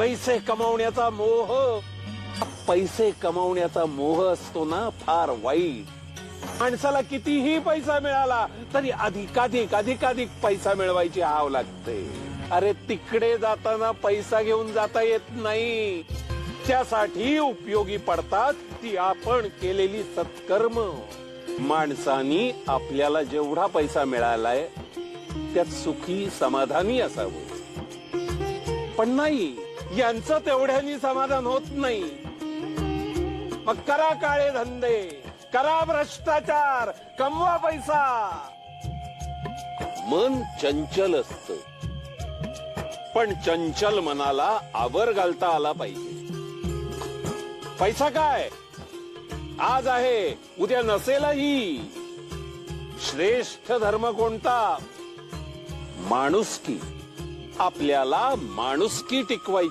पैसे कमावण्याचा मोह. पैसे कमावण्याचा मोह असतो ना फार वाईट. माणसाला कितीही पैसा मिळाला तरी अधिकाधिक अधिकाधिक पैसा मिळवायची हाव लागते. अरे तिकडे जाताना पैसा घेऊन जाता येत नाही. त्यासाठी उपयोगी पडतात ती आपण केलेली सत्कर्म. माणसानी आपल्याला जेवढा पैसा मिळालाय त्यात सुखी समाधानी असावं. पण नाही यांचं तेवढ्यानी समाधान होत नाही. मग करा काळे धंदे करा भ्रष्टाचार कमवा पैसा. मन चंचल असत. पण चंचल मनाला आवर घालता आला पाहिजे. पैसा काय? आज आहे उद्या नसेलही. श्रेष्ठ धर्म कोणता? माणुसकी. आपल्याला माणुसकी टिकवायची.